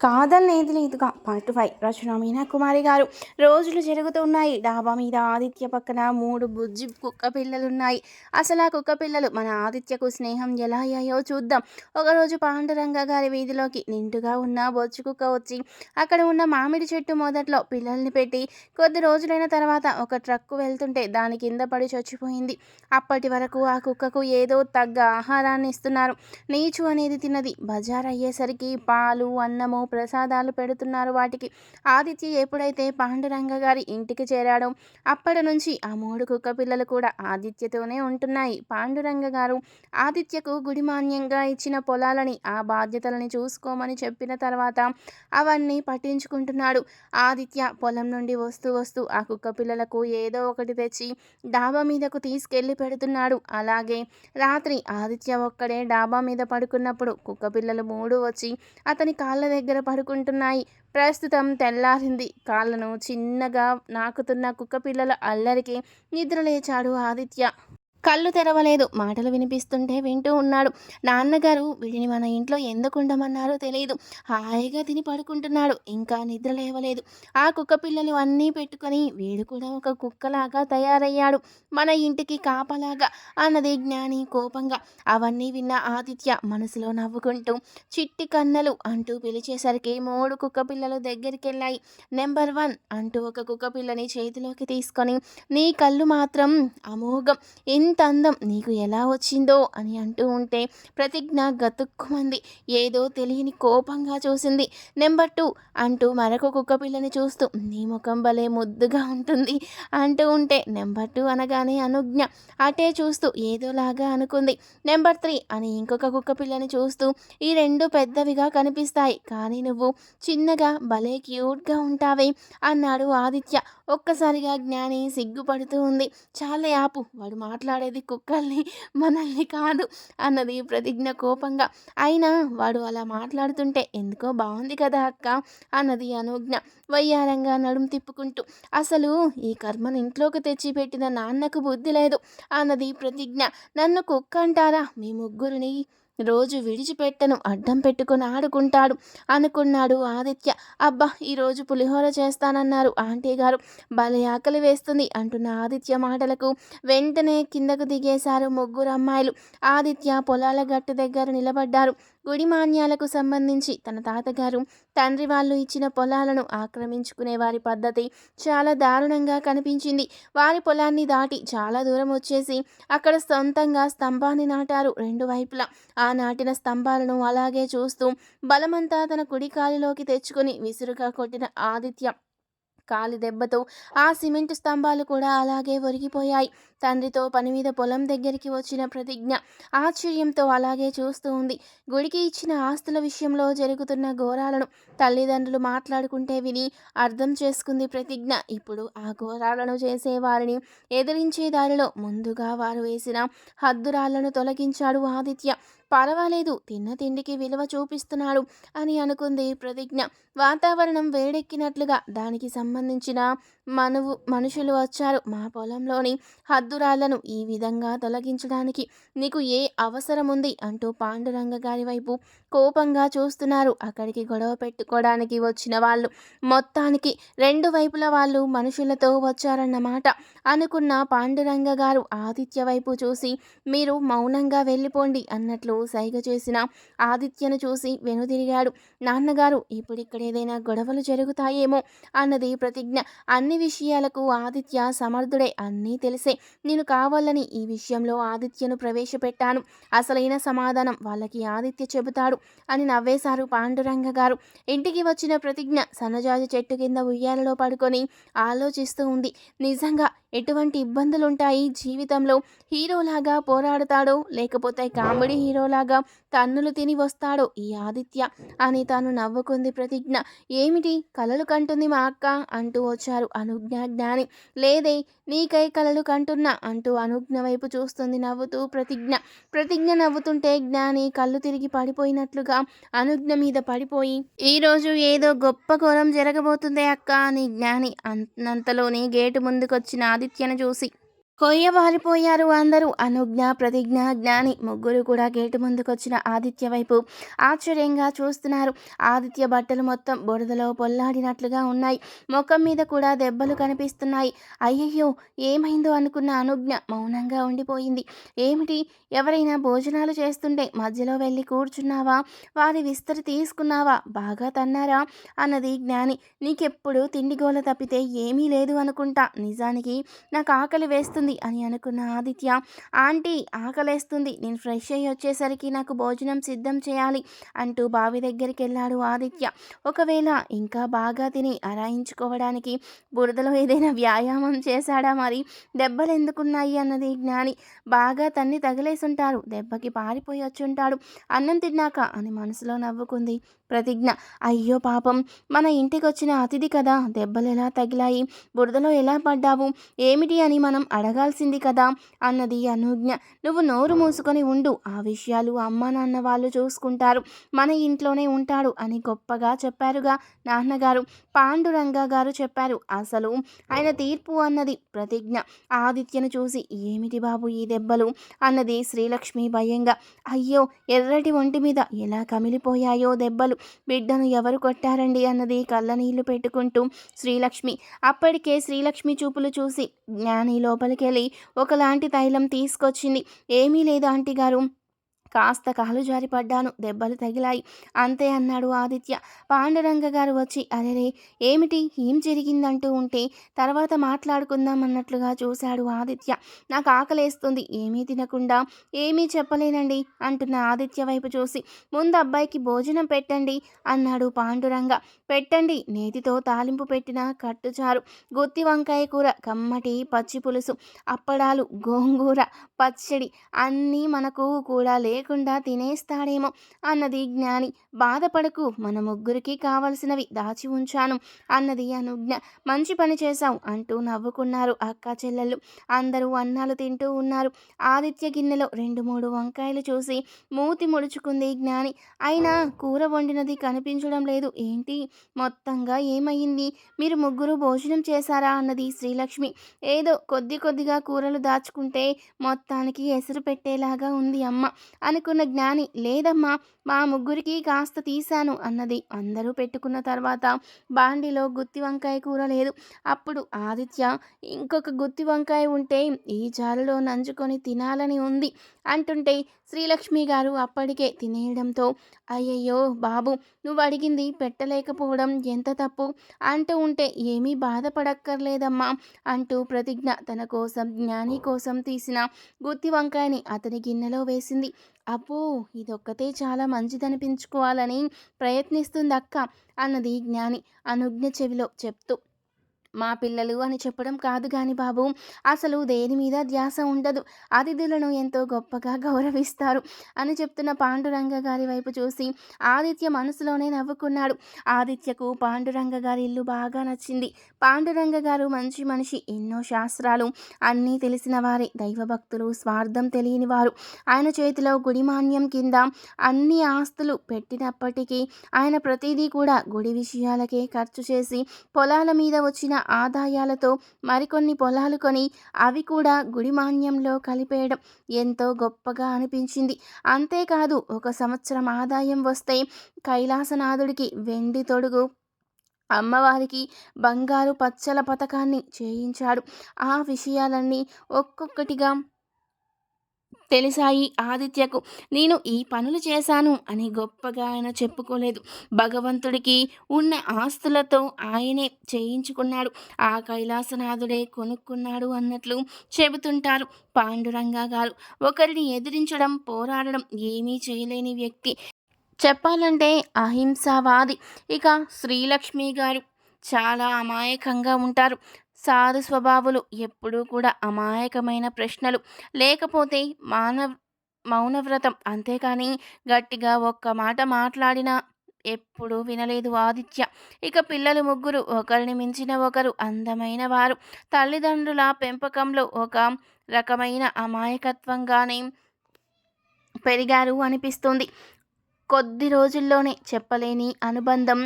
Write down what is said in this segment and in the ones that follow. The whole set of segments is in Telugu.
కాదనేది లేదుగా పార్ట్ ఫైవ్ రచన మీనా కుమారి గారు. రోజులు జరుగుతున్నాయి. డాబా మీద ఆదిత్య పక్కన మూడు బుజ్జి కుక్క పిల్లలున్నాయి. అసలు ఆ కుక్క పిల్లలు మన ఆదిత్యకు స్నేహం ఎలా అయ్యాయో చూద్దాం. ఒకరోజు పాండురంగ గారి వీధిలోకి నిండుగా ఉన్న బొచ్చు కుక్క వచ్చి అక్కడ ఉన్న మామిడి చెట్టు మొదట్లో పిల్లల్ని పెట్టి కొద్ది రోజులైన తర్వాత ఒక ట్రక్కు వెళ్తుంటే దాని కింద పడి చచ్చిపోయింది. అప్పటి వరకు ఆ కుక్కకు ఏదో తగ్గ ఆహారాన్ని ఇస్తున్నారు. నీచు అనేది తిన్నది. బజార్ అయ్యేసరికి పాలు అన్నము ప్రసాదాలు పెడుతున్నారు వాటికి. ఆదిత్య ఎప్పుడైతే పాండురంగ గారి ఇంటికి చేరాడో అప్పటి నుంచి ఆ మూడు కుక్క పిల్లలు కూడా ఆదిత్యతోనే ఉంటున్నాయి. పాండురంగ గారు ఆదిత్యకు గుడిమాన్యంగా ఇచ్చిన పొలాలని ఆ బాధ్యతలని చూసుకోమని చెప్పిన తర్వాత అవన్నీ పట్టించుకుంటున్నాడు. ఆదిత్య పొలం నుండి వస్తూ వస్తూ ఆ కుక్క పిల్లలకు ఏదో ఒకటి తెచ్చి డాబా మీదకు తీసుకెళ్ళి పెడుతున్నాడు. అలాగే రాత్రి ఆదిత్య ఒక్కడే డాబా మీద పడుకున్నప్పుడు కుక్క పిల్లలు మూడు వచ్చి అతని కాళ్ళ దగ్గర పడుకుంటున్నాయి ప్రస్తుతం తెల్లారింది. కాళ్ళను చిన్నగా నాకుతున్న కుక్కపిల్లల అల్లరికి నిద్రలేచాడు ఆదిత్య. కళ్ళు తెరవలేదు. మాటలు వినిపిస్తుంటే వింటూ ఉన్నాడు. నాన్నగారు వీడిని మన ఇంట్లో ఎందుకు ఉండమన్నారో తెలియదు హాయిగా తిని పడుకుంటున్నాడు. ఇంకా నిద్ర లేవలేదు. ఆ కుక్క పిల్లలు అన్నీ పెట్టుకొని వీడు కూడా ఒక కుక్కలాగా తయారయ్యాడు. మన ఇంటికి కాపలాగా అన్నది జ్ఞాని కోపంగా. అవన్నీ విన్న ఆదిత్య మనసులో నవ్వుకుంటూ చిట్టి కన్నలు అంటూ పిలిచేసరికి మూడు కుక్క పిల్లలు దగ్గరికి వెళ్ళాయి నెంబర్ వన్ అంటూ ఒక కుక్క పిల్లని చేతిలోకి తీసుకొని నీ కళ్ళు మాత్రం అమోఘం. ఇంత అందం నీకు ఎలా వచ్చిందో అని అంటూ ఉంటే ప్రతిజ్ఞ గతుక్కుమంది. ఏదో తెలియని కోపంగా చూసింది. నెంబర్ టూ అంటూ మరొక కుక్క పిల్లని చూస్తూ నీ ముఖం భలే ముద్దుగా ఉంటుంది అంటూ ఉంటే నెంబర్ టూ అనగానే అనుజ్ఞ అటే చూస్తూ ఏదోలాగా అనుకుంది. నెంబర్ త్రీ అని ఇంకొక కుక్క పిల్లని చూస్తూ ఈ రెండు పెద్దవిగా కనిపిస్తాయి కానీ నువ్వు చిన్నగా భలే క్యూట్గా ఉంటావే అన్నాడు ఆదిత్య. ఒక్కసారిగా జ్ఞాని సిగ్గుపడుతూ ఉంది. చాలా ఆపు వాడు మాట్లాడేది కుక్కల్ని మనల్ని కాదు అన్నది ప్రతిజ్ఞ కోపంగా. అయినా వాడు అలా మాట్లాడుతుంటే ఎందుకో బాగుంది కదా అక్క అన్నది అనుజ్ఞ వయ్యారంగా నడుం తిప్పుకుంటూ. అసలు ఈ కర్మను ఇంట్లోకి తెచ్చిపెట్టిన నాన్నకు బుద్ధి లేదు అన్నది ప్రతిజ్ఞ. నన్ను కుక్క అంటారా? మీ ముగ్గురిని రోజు విడిచిపెట్టను అడ్డం పెట్టుకుని ఆడుకుంటాడు అనుకున్నాడు ఆదిత్య. అబ్బా ఈరోజు పులిహోర చేస్తానన్నారు ఆంటీ గారు. భలే ఆకలి వేస్తుంది అంటున్న ఆదిత్య మాటలకు. వెంటనే కిందకు దిగేశారు ముగ్గురు అమ్మాయిలు. ఆదిత్య పొలాల గట్టు దగ్గర నిలబడ్డారు. గుడి మాన్యాలకు సంబంధించి తన తాతగారు తండ్రి వాళ్ళు ఇచ్చిన పొలాలను ఆక్రమించుకునే వారి పద్ధతి చాలా దారుణంగా కనిపించింది. వారి పొలాన్ని దాటి చాలా దూరం వచ్చేసి అక్కడ సొంతంగా స్తంభాన్ని నాటారు రెండు వైపులా. ఆ నాటిన స్తంభాలను అలాగే చూస్తూ బలమంతా తన కుడి కాలిలోకి తెచ్చుకొని విసురుగా కొట్టిన ఆదిత్య కాలి దెబ్బతో ఆ సిమెంట్ స్తంభాలు కూడా అలాగే ఒరిగిపోయాయి. తండ్రితో పని మీద పొలం దగ్గరికి వచ్చిన ప్రతిజ్ఞ ఆశ్చర్యంతో అలాగే చూస్తూ ఉంది. గుడికి ఇచ్చిన ఆస్తుల విషయంలో జరుగుతున్న ఘోరాలను తల్లిదండ్రులు మాట్లాడుకుంటే విని అర్థం చేసుకుంది ప్రతిజ్ఞ. ఇప్పుడు ఆ ఘోరాలను చేసేవారిని ఎదిరించే దారిలో ముందుగా వారు వేసిన హద్దురాళ్ళను తొలగించాడు ఆదిత్య. పర్వాలేదు తిన్న తిండికి విలువ చూపిస్తున్నాడు అని అనుకుంది ప్రతిజ్ఞ. వాతావరణం వేడెక్కినట్లుగా దానికి సంబంధించిన మనువు మనుషులు వచ్చారు. మా పొలంలోని హద్దురాళ్ళను ఈ విధంగా తొలగించడానికి నీకు ఏ అవసరం ఉంది అంటూ పాండురంగ గారి వైపు కోపంగా చూస్తున్నారు. అక్కడికి గొడవ పెట్టుకోవడానికి వచ్చిన వాళ్ళు మొత్తానికి రెండు వైపుల వాళ్ళు మనుషులతో వచ్చారన్నమాట. అనుకున్న పాండురంగ గారు ఆదిత్య వైపు చూసి మీరు మౌనంగా వెళ్ళిపోండి అన్నట్లు సైగ చేసిన ఆదిత్యను చూసి వెనుదిరిగాడు. నాన్నగారు ఇప్పుడు ఇక్కడ ఏదైనా గొడవలు జరుగుతాయేమో అన్నది ప్రతిజ్ఞ. అన్ని విషయాలకు ఆదిత్య సమర్థుడే అన్నీ తెలిసే. నేను కావాలని ఈ విషయంలో ఆదిత్యను ప్రవేశపెట్టాను. అసలైన సమాధానం వాళ్ళకి ఆదిత్య చెబుతాడు. అని నవ్వేశారు పాండురంగ గారు. ఇంటికి వచ్చిన ప్రతిజ్ఞ సన్నజాజి చెట్టు కింద ఉయ్యాలలో పడుకొని ఆలోచిస్తూ ఉంది. నిజంగా ఎటువంటి ఇబ్బందులుంటాయి జీవితంలో? హీరోలాగా పోరాడతాడో లేకపోతే కామెడీ హీరోలాగా తన్నులు తిని వస్తాడో ఈ ఆదిత్య అని తాను నవ్వుకుంది ప్రతిజ్ఞ. ఏమిటి? కలలు కంటుంది మా అక్క అంటూ వచ్చారు అనుజ్ఞా జ్ఞాని. లేదే నీకై కలలు కంటున్నా అంటూ అనుజ్ఞ వైపు చూస్తుంది నవ్వుతూ ప్రతిజ్ఞ. ప్రతిజ్ఞ నవ్వుతుంటే జ్ఞాని కళ్ళు తిరిగి పడిపోయినట్లుగా అనుజ్ఞ మీద పడిపోయి ఈరోజు ఏదో గొప్ప ఘోరం జరగబోతుందే అక్క అని జ్ఞాని అంతలోని గేటు ముందుకొచ్చిన ఆదిత్యను చూసి కొయ్యబారిపోయారు అందరూ. అనుజ్ఞ ప్రతిజ్ఞ జ్ఞాని ముగ్గురు కూడా గేటు ముందుకొచ్చిన ఆదిత్య వైపు ఆశ్చర్యంగా చూస్తున్నారు. ఆదిత్య బట్టలు మొత్తం బురదలో పొల్లాడినట్లుగా ఉన్నాయి. ముఖం మీద కూడా దెబ్బలు కనిపిస్తున్నాయి. అయ్యయ్యో ఏమైందో అనుకున్న అనుజ్ఞ మౌనంగా ఉండిపోయింది. ఏమిటి? ఎవరైనా భోజనాలు చేస్తుంటే మధ్యలో వెళ్ళి కూర్చున్నావా? వారి విస్తరి తీసుకున్నావా? బాగా తన్నారా? అన్నది జ్ఞాని. నీకెప్పుడు తిండిగోల తప్పితే ఏమీ లేదు అనుకుంటా. నిజానికి నాకు ఆకలి వేస్తుంది. అని అనుకున్న ఆదిత్య ఆంటీ ఆకలేస్తుంది. నేను ఫ్రెష్ అయ్యి వచ్చేసరికి నాకు భోజనం సిద్ధం చేయాలి అంటూ బావి దగ్గరికి వెళ్ళాడు ఆదిత్య. ఒకవేళ ఇంకా బాగా తిని అరాయించుకోవడానికి బురదలో ఏదైనా వ్యాయామం చేశాడా మరి? దెబ్బలు ఎందుకున్నాయి అన్నది జ్ఞాని. బాగా తన్ని తగిలేసుంటారు. దెబ్బకి పారిపోయి వచ్చుంటాడు. అన్నం తిన్నాక అని మనసులో నవ్వుకుంది ప్రతిజ్ఞ. అయ్యో పాపం! మన ఇంటికి వచ్చిన అతిథి కదా. దెబ్బలు ఎలా తగిలాయి? బురదలో ఎలా పడ్డావు? ఏమిటి అని మనం అడగ జరగాల్సింది కదా అన్నది అనుజ్ఞ. నువ్వు నోరు మూసుకొని ఉండు ఆ విషయాలు అమ్మ నాన్న వాళ్ళు చూసుకుంటారు. మన ఇంట్లోనే ఉంటాడు అని గొప్పగా చెప్పారుగా నాన్నగారు. పాండురంగ గారు చెప్పారు అసలు ఆయన తీర్పు అన్నది ప్రతిజ్ఞ. ఆదిత్యను చూసి ఏమిటి బాబు ఈ దెబ్బలు? అన్నది శ్రీలక్ష్మి భయంగా. అయ్యో ఎర్రటి ఒంటి మీద ఎలా కమిలిపోయాయో దెబ్బలు? బిడ్డను ఎవరు కొట్టారండి? అన్నది కళ్ళనీళ్ళు పెట్టుకుంటూ శ్రీలక్ష్మి. అప్పటికే శ్రీలక్ష్మి చూపులు చూసి జ్ఞాని లోపలికి లోపలికెళ్ళి ఒకలాంటి తైలం తీసుకొచ్చింది. ఏమీ లేదు ఆంటీ గారు. కాస్త కాలు జారిపడ్డాను దెబ్బలు తగిలాయి. అంతే అన్నాడు ఆదిత్య. పాండురంగ గారు వచ్చి అరెరే ఏమిటి? ఏం జరిగిందంటూ ఉంటే తర్వాత మాట్లాడుకుందాం అన్నట్లుగా చూశాడు ఆదిత్య. నాకు ఆకలేస్తుంది ఏమీ తినకుండా ఏమీ చెప్పలేనండి అంటున్న ఆదిత్య వైపు చూసి. ముందు అబ్బాయికి భోజనం పెట్టండి అన్నాడు పాండురంగ. పెట్టండి నేతితో తాలింపు పెట్టిన కట్టుచారు గుత్తి వంకాయ కూర కమ్మటి పచ్చి పులుసు అప్పడాలు గోంగూర పచ్చడి అన్నీ మనకు కూడా లే లేకుండా తినేస్తాడేమో అన్నది జ్ఞాని. బాధపడకు మన ముగ్గురికి కావలసినవి దాచి ఉంచాను. అన్నది అనుజ్ఞ. మంచి పని చేశావు అంటూ నవ్వుకున్నారు అక్క చెల్లెళ్ళు. అందరూ అన్నాలు తింటూ ఉన్నారు. ఆదిత్య గిన్నెలో రెండు మూడు వంకాయలు చూసి మూతి ముడుచుకుంది జ్ఞాని. అయినా కూర వండినది కనిపించడం లేదు. ఏంటి? మొత్తంగా ఏమయ్యింది? మీరు ముగ్గురు భోజనం చేశారా? అన్నది శ్రీలక్ష్మి. ఏదో కొద్ది కొద్దిగా కూరలు దాచుకుంటే మొత్తానికి ఎసురు పెట్టేలాగా ఉంది అమ్మ. అనుకున్న జ్ఞాని లేదమ్మా. మా ముగ్గురికి కాస్త తీశాను అన్నది. అందరూ పెట్టుకున్న తర్వాత బాండిలో గుత్తి వంకాయ కూర లేదు. అప్పుడు ఆదిత్య ఇంకొక గుత్తి వంకాయ ఉంటే ఈ జారులో నంచుకొని తినాలని ఉంది అంటుంటే శ్రీలక్ష్మి గారు అప్పటికే తినేయడంతో అయ్యయ్యో బాబు నువ్వు అడిగింది పెట్టలేకపోవడం ఎంత తప్పు? అంటూ ఉంటే ఏమీ బాధపడక్కర్లేదమ్మా అంటూ ప్రతిజ్ఞ తన కోసం జ్ఞాని కోసం తీసిన గుత్తి వంకాయని అతని గిన్నెలో వేసింది. అబ్బో ఇదొక్కతే చాలా మంచిదనిపించుకోవాలని ప్రయత్నిస్తుంది అక్క అన్నది జ్ఞాని అనుజ్ఞ చెవిలో చెప్తూ. మా పిల్లలు అని చెప్పడం కాదు కాని బాబు అసలు దేని మీద ధ్యాస ఉండదు. అతిథులను ఎంతో గొప్పగా గౌరవిస్తారు అని చెప్తున్న పాండురంగ గారి వైపు చూసి ఆదిత్య మనసులోనే నవ్వుకున్నాడు. ఆదిత్యకు పాండురంగ గారి ఇల్లు బాగా నచ్చింది. పాండురంగ గారు మంచి మనిషి ఎన్నో శాస్త్రాలు అన్నీ తెలిసిన వారే. దైవభక్తులు స్వార్థం తెలియని వారు. ఆయన చేతిలో గుడిమాన్యం కింద అన్ని ఆస్తులు పెట్టినప్పటికీ ఆయన ప్రతిదీ కూడా గుడి విషయాలకే ఖర్చు చేసి పొలాల మీద వచ్చిన ఆదాయాలతో మరికొన్ని పొలాలు కొని అవి కూడా గుడిమాన్యంలో కలిపేయడం ఎంతో గొప్పగా అనిపించింది. అంతేకాదు ఒక సంవత్సరం ఆదాయం వస్తే కైలాసనాథుడికి వెండి తొడుగు అమ్మవారికి బంగారు పచ్చల పథకాన్ని చేయించాడు. ఆ విషయాలన్నీ ఒక్కొక్కటిగా తెలిసాయి ఆదిత్యకు. నేను ఈ పనులు చేశాను అని గొప్పగా ఆయన చెప్పుకోలేదు. భగవంతుడికి ఉన్న ఆస్తులతో ఆయనే చేయించుకున్నాడు. ఆ కైలాసనాథుడే కొనుక్కున్నాడు అన్నట్లు చెబుతుంటారు పాండురంగా గారు. ఒకరిని ఎదిరించడం పోరాడడం ఏమీ చేయలేని వ్యక్తి. చెప్పాలంటే అహింసావాది. ఇక శ్రీలక్ష్మి గారు చాలా అమాయకంగా ఉంటారు. సాధు స్వభావులు ఎప్పుడూ కూడా అమాయకమైన ప్రశ్నలు. లేకపోతే మానవ మౌనవ్రతం అంతేకాని గట్టిగా ఒక్క మాట మాట్లాడినా ఎప్పుడూ వినలేదు ఆదిత్య. ఇక పిల్లలు ముగ్గురు ఒకరిని మించిన ఒకరు అందమైన వారు. తల్లిదండ్రుల పెంపకంలో ఒక రకమైన అమాయకత్వంగానే పెరిగారు అనిపిస్తుంది. కొద్ది రోజుల్లోనే చెప్పలేని అనుబంధం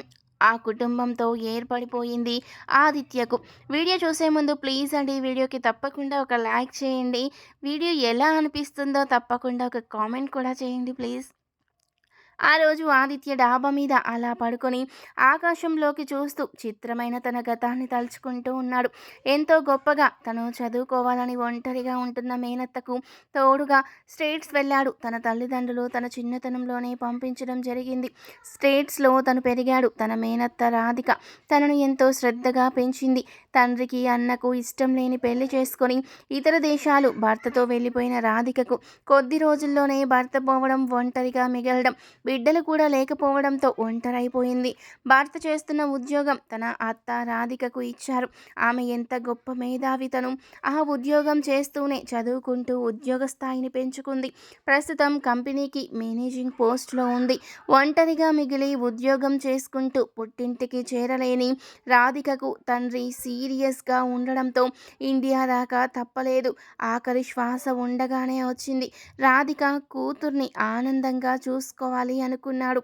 ఆ కుటుంబంతో ఏర్పడిపోయింది ఆదిత్యకు. వీడియో చూసే ముందు ప్లీజ్ అండి వీడియోకి తప్పకుండా ఒక లైక్ చేయండి. వీడియో ఎలా అనిపిస్తుందో తప్పకుండా ఒక కామెంట్ కూడా చేయండి ప్లీజ్. ఆ రోజు ఆదిత్య డాబా మీద అలా పడుకొని ఆకాశంలోకి చూస్తూ చిత్రమైన తన గతాన్ని తలుచుకుంటూ ఉన్నాడు. ఎంతో గొప్పగా తను చదువుకోవాలని ఒంటరిగా ఉంటున్న మేనత్తకు తోడుగా స్టేట్స్ వెళ్ళాడు. తన తల్లిదండ్రులు తన చిన్నతనంలోనే పంపించడం జరిగింది. స్టేట్స్లో తను పెరిగాడు. తన మేనత్త రాధిక తనను ఎంతో శ్రద్ధగా పెంచింది. తండ్రికి అన్నకు ఇష్టం లేని పెళ్ళి చేసుకొని ఇతర దేశాలు భర్తతో వెళ్ళిపోయిన రాధికకు కొద్ది రోజుల్లోనే భర్త పోవడం ఒంటరిగా మిగలడం బిడ్డలు కూడా లేకపోవడంతో ఒంటరైపోయింది. భర్త చేస్తున్న ఉద్యోగం తన అత్త రాధికకు ఇచ్చారు. ఆమె ఎంత గొప్ప మేధావితను ఆ ఉద్యోగం చేస్తూనే చదువుకుంటూ ఉద్యోగ స్థాయిని పెంచుకుంది. ప్రస్తుతం కంపెనీకి మేనేజింగ్ పోస్ట్లో ఉంది. ఒంటరిగా మిగిలి ఉద్యోగం చేసుకుంటూ పుట్టింటికి చేరలేని రాధికకు తండ్రి సి సీరియస్గా ఉండడంతో ఇండియా రాక తప్పలేదు. ఆఖరి శ్వాస ఉండగానే వచ్చింది. రాధిక కూతుర్ని ఆనందంగా చూసుకోవాలి అనుకున్నాడు.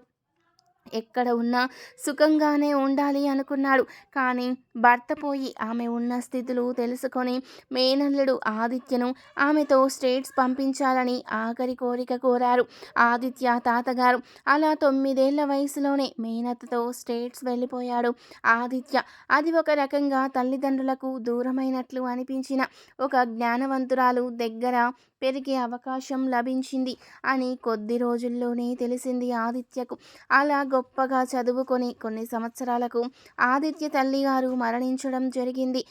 ఎక్కడ ఉన్నా సుఖంగానే ఉండాలి అనుకున్నాడు. కానీ భర్త పోయి ఆమె ఉన్న స్థితులు తెలుసుకొని మేనల్లుడు ఆదిత్యను ఆమెతో స్టేట్స్ పంపించాలని ఆఖరి కోరిక కోరారు. ఆదిత్య తాతగారు అలా తొమ్మిదేళ్ళ వయసులోనే మేనత్తతో స్టేట్స్ వెళ్ళిపోయాడు. ఆదిత్య అది ఒక రకంగా తల్లిదండ్రులకు దూరమైనట్లు అనిపించిన ఒక జ్ఞానవంతురాలు దగ్గర పెరిగే అవకాశం లభించింది అని కొద్ది రోజుల్లోనే తెలిసింది ఆదిత్యకు. అలా గొప్పగా చదువుకొని కొన్ని సంవత్సరాలకు ఆదిత్య తల్లిగారు మరణించడం జరిగింది.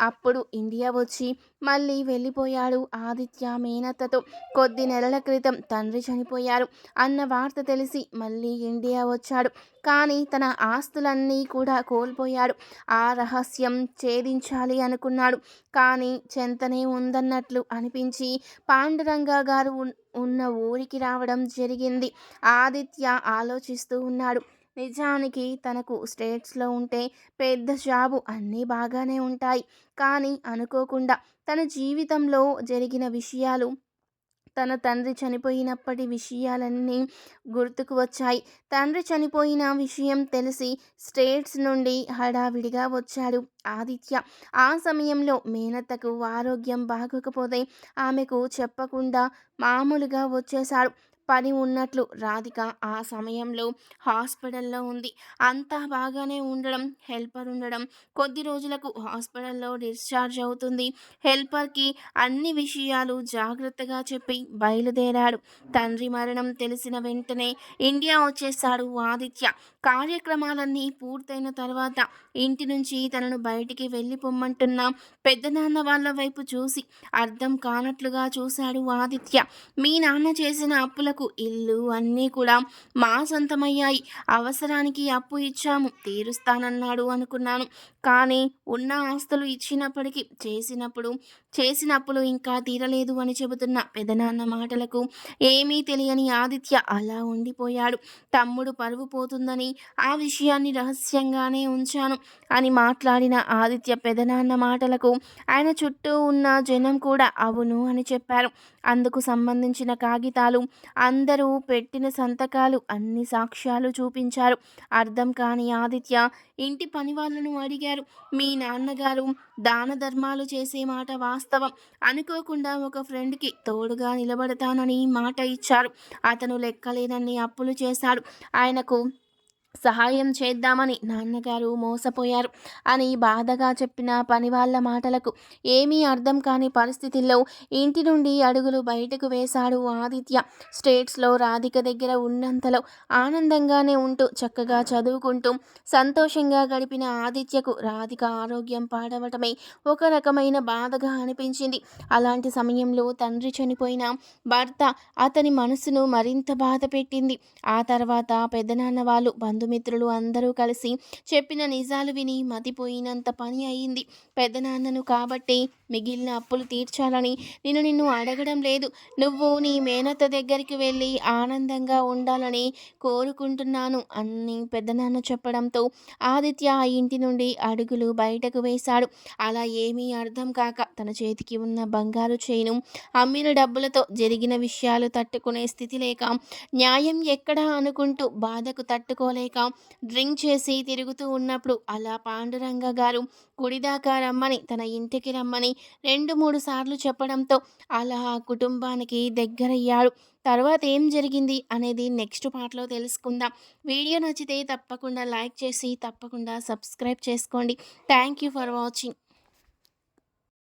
అప్పుడు ఇండియా వచ్చి మళ్ళీ వెళ్ళిపోయాడు ఆదిత్య మేనత్తతో. కొద్ది నెలల క్రితం తండ్రి చనిపోయారు అన్న వార్త తెలిసి మళ్ళీ ఇండియా వచ్చాడు. కానీ తన ఆస్తులన్నీ కూడా కోల్పోయాడు. ఆ రహస్యం ఛేదించాలి అనుకున్నాడు. కానీ చెంతనే ఉందన్నట్లు అనిపించి పాండురంగ గారు ఉన్న ఊరికి రావడం జరిగింది. ఆదిత్య ఆలోచిస్తూ ఉన్నాడు. నిజానికి తనకు స్టేట్స్లో ఉంటే పెద్ద జాబు అన్నీ బాగానే ఉంటాయి. కానీ అనుకోకుండా తన జీవితంలో జరిగిన విషయాలు తన తండ్రి చనిపోయినప్పటి విషయాలన్నీ గుర్తుకు వచ్చాయి. తండ్రి చనిపోయిన విషయం తెలిసి స్టేట్స్ నుండి హడావిడిగా వచ్చాడు ఆదిత్య. ఆ సమయంలో మేనత్తకు ఆరోగ్యం బాగోకపోతే ఆమెకు చెప్పకుండా మామూలుగా వచ్చేశాడు. పని ఉన్నట్లు రాధిక ఆ సమయంలో హాస్పిటల్లో ఉంది. అంతా బాగానే ఉండడం హెల్పర్ ఉండడం కొద్ది రోజులకు హాస్పిటల్లో డిశ్చార్జ్ అవుతుంది. హెల్పర్కి అన్ని విషయాలు జాగ్రత్తగా చెప్పి బయలుదేరాడు. తండ్రి మరణం తెలిసిన వెంటనే ఇండియా వచ్చేసాడు ఆదిత్య. కార్యక్రమాలన్నీ పూర్తయిన తర్వాత ఇంటి నుంచి తనను బయటికి వెళ్ళిపోమ్మంటున్న పెద్దనాన్న వాళ్ళ వైపు చూసి అర్థం కానట్లుగా చూశాడు ఆదిత్య. మీ నాన్న చేసిన అప్పుల నాకు ఇల్లు అన్నీ కూడా మా సొంతమయ్యాయి. అవసరానికి అప్పు ఇచ్చాము తీరుస్తానన్నాడు అనుకున్నాను. కానీ ఉన్న ఆస్తులు ఇచ్చినప్పటికీ చేసినప్పుడు చేసినప్పుడు ఇంకా తీరలేదు అని చెబుతున్న పెదనాన్న మాటలకు ఏమీ తెలియని ఆదిత్య అలా ఉండిపోయాడు. తమ్ముడు పరువు పోతుందని ఆ విషయాన్ని రహస్యంగానే ఉంచాను అని మాట్లాడిన ఆదిత్య పెదనాన్న మాటలకు ఆయన చుట్టూ ఉన్న జనం కూడా అవును అని చెప్పారు. అందుకు సంబంధించిన కాగితాలు అందరూ పెట్టిన సంతకాలు అన్ని సాక్ష్యాలు చూపించారు. అర్థం కాని ఆదిత్య ఇంటి పని వాళ్ళను అడిగారు. మీ నాన్నగారు దాన ధర్మాలు చేసే మాట వాస్తవం అనుకోకుండా ఒక ఫ్రెండ్కి తోడుగా నిలబడతానని మాట ఇచ్చారు. అతను లెక్కలేనన్ని అప్పులు చేశాడు. ఆయనకు సహాయం చేద్దామని నాన్నగారు మోసపోయారు. అని బాధగా చెప్పిన పని వాళ్ళ మాటలకు ఏమీ అర్థం కాని పరిస్థితుల్లో ఇంటి నుండి అడుగులు బయటకు వేశాడు ఆదిత్య. స్టేట్స్లో రాధిక దగ్గర ఉన్నంతలో ఆనందంగానే ఉంటూ చక్కగా చదువుకుంటూ సంతోషంగా గడిపిన ఆదిత్యకు రాధిక ఆరోగ్యం పాడవటమే ఒక రకమైన బాధగా అనిపించింది. అలాంటి సమయంలో తండ్రి చనిపోయిన భర్త అతని మనసును మరింత బాధ పెట్టింది. ఆ తర్వాత పెద్దనాన్న వాళ్ళు బంధు బంధుమిత్రులు అందరూ కలిసి చెప్పిన నిజాలు విని మతిపోయినంత పని అయింది. పెద్దనాన్నను కాబట్టి మిగిలిన అప్పులు తీర్చాలని నేను నిన్ను అడగడం లేదు. నువ్వు నీ మేనత్త దగ్గరికి వెళ్ళి ఆనందంగా ఉండాలని కోరుకుంటున్నాను అని పెద్దనాన్న చెప్పడంతో ఆదిత్య ఆ ఇంటి నుండి అడుగులు బయటకు వేశాడు. అలా ఏమీ అర్థం కాక తన చేతికి ఉన్న బంగారు చేయిను అమ్మిన డబ్బులతో జరిగిన విషయాలు తట్టుకునే స్థితి లేక న్యాయం ఎక్కడా అనుకుంటూ బాధకు తట్టుకోలేక లేక డ్రింక్ చేసి తిరుగుతూ ఉన్నప్పుడు అలా పాండురంగ గారు గుడిదాకా రమ్మని తన ఇంటికి రమ్మని రెండు మూడు సార్లు చెప్పడంతో అలా ఆ కుటుంబానికి దగ్గరయ్యాడు. తర్వాత ఏం జరిగింది అనేది నెక్స్ట్ పార్ట్లో తెలుసుకుందాం. వీడియో నచ్చితే తప్పకుండా లైక్ చేసి తప్పకుండా సబ్స్క్రైబ్ చేసుకోండి. Thank you for watching.